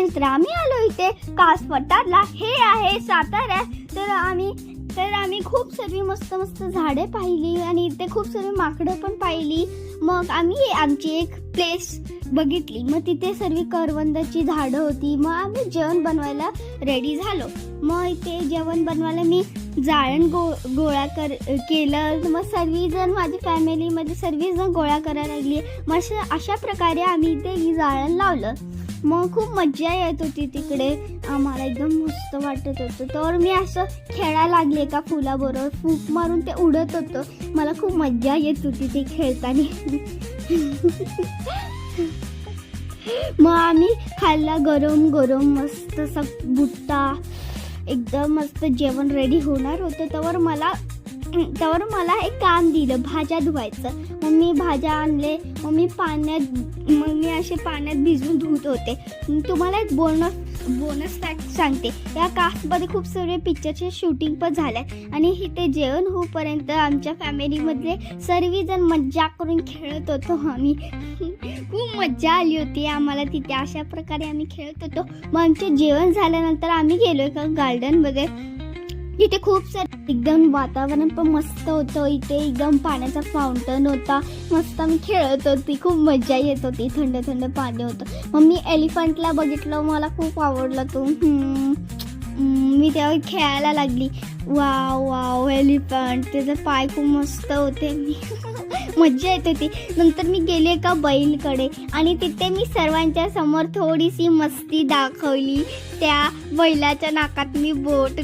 Friends तर आम्ही आलो इथे. कास पठारला हे आहे सातारा. तर आम्ही तर आम्ही खूप सर्वी मस्त मस्त झाडे पाहिली आणि इथे खूप सारी माकडं पण पाहिली. मग आम्ही आमची एक प्लेस बघितली. मग तिथे सर्व करवंदाची झाडं होती. मग आम्ही जेवण बनवायला रेडी झालो. मग इथे जेवण बनवायला मी जाळण गो गोळा कर केलं. मग सर्वजण माझी फॅमिलीमध्ये सर्वजण गोळा करायला लागली. मग अशा अशा प्रकारे आम्ही इथे ही जाळण लावलं. मग खूप मज्जा येत होती तिकडे. आम्हाला एकदम मस्त वाटत होतं. तर मी असं खेळायला लागले एका फुलाबरोबर. फूक मारून ते उडत होतं. मला खूप मज्जा येत होती ते खेळताना. मग आम्ही खाल्ला गरम गरम मस्त असा बुट्टा. एकदम मस्त जेवण रेडी होणार होतं. त्यावर मला त्यावर मला एक काम दिलं भाज्या धुवायचं. मग मी भाज्या आणले मग मी पाण्यात मग मी असे पाण्यात भिजून धुत होते. तुम्हाला एक बोनस बोनस फॅक्ट सांगते. या कास्टमध्ये खूप सारे पिक्चरचे शूटिंग पण झाले आणि इथे जेवण होईपर्यंत आमच्या फॅमिलीमधले सर्वजण मज्जा करून खेळत होतो आम्ही. खूप मज्जा आली होती आम्हाला तिथे. अशा प्रकारे आम्ही खेळत होतो. मग आमचे जेवण झाल्यानंतर आम्ही गेलो एका गार्डनमध्ये तिथे खूप सारे एकदम वातावरण पण मस्त होतं. इथे एकदम पाण्याचा फाउंटन होता. मस्त मी खेळत होती. खूप मजा येत होती. थंड थंड पाणी होतं. मग मी एलिफंटला बघितलं. मला खूप आवडलं तो. मी तेव्हा खेळायला लागली. Wow wow elephant. त्याचे पाय खूप मस्त होते. मज्जा येत होती. नंतर मी गेले एका बैलकडे आणि तिथे मी सर्वांच्या समोर थोडीशी मस्ती दाखवली. त्या बैलाच्या नाकात मी बोट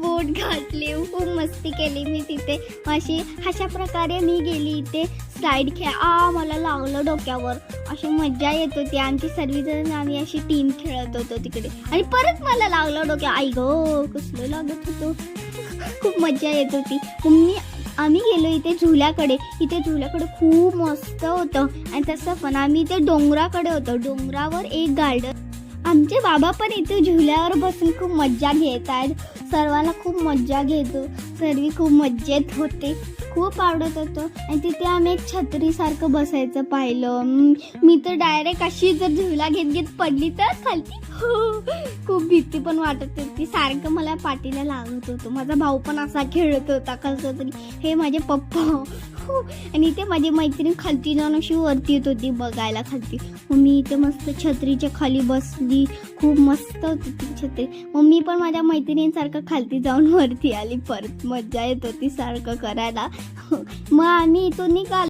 बोट घातली खूप मस्ती केली मी तिथे. अशी अशा प्रकारे मी गेली इथे. स्लाईड खेळ आ मला लागलं डोक्यावर. अशी मज्जा येत होती. आमची सर्वजण आम्ही अशी टीम खेळत होतो तिकडे. आणि परत मला लागलं डोक्या आई गो कसलं लागत होतो? खूप मज्जा येत होती. मी आम्ही गेलो इथे झुल्याकडे. इथे झुल्याकडे खूप मस्त होतं. आणि तसं पण आम्ही इथे डोंगराकडे होतो. डोंगरावर एक गार्डन आमचे बाबा पण इथे झुल्यावर बसून खूप मज्जा घेत आहेत. सर्वांना खूप मज्जा घेतो. सर्व खूप मज्जेत होते. खूप आवडत होतं. आणि तिथे आम्ही एक छत्रीसारखं बसायचं पाहिलं. मी तर डायरेक्ट अशी जर झुला घेत घेत पडली तर खालती. हो, हो, हो. खूप भीती पण वाटत होती. सारखं मला पाठीला लागत होतं. माझा भाऊ पण असा खेळत होता कसं तरी. हे माझे पप्पा. हो. आणि इथे माझी मैत्रीण खालती जाऊन अशी वरती येत होती बघायला खालती. मग मी इथे मस्त छत्रीच्या खाली बसली. खूप मस्त होती ती छत्री. मग मी पण माझ्या मैत्रिणींसारखं खालती जाऊन वरती आली. परत मज्जा येत होती सारखं करायला. मग आम्ही इथून निघालो.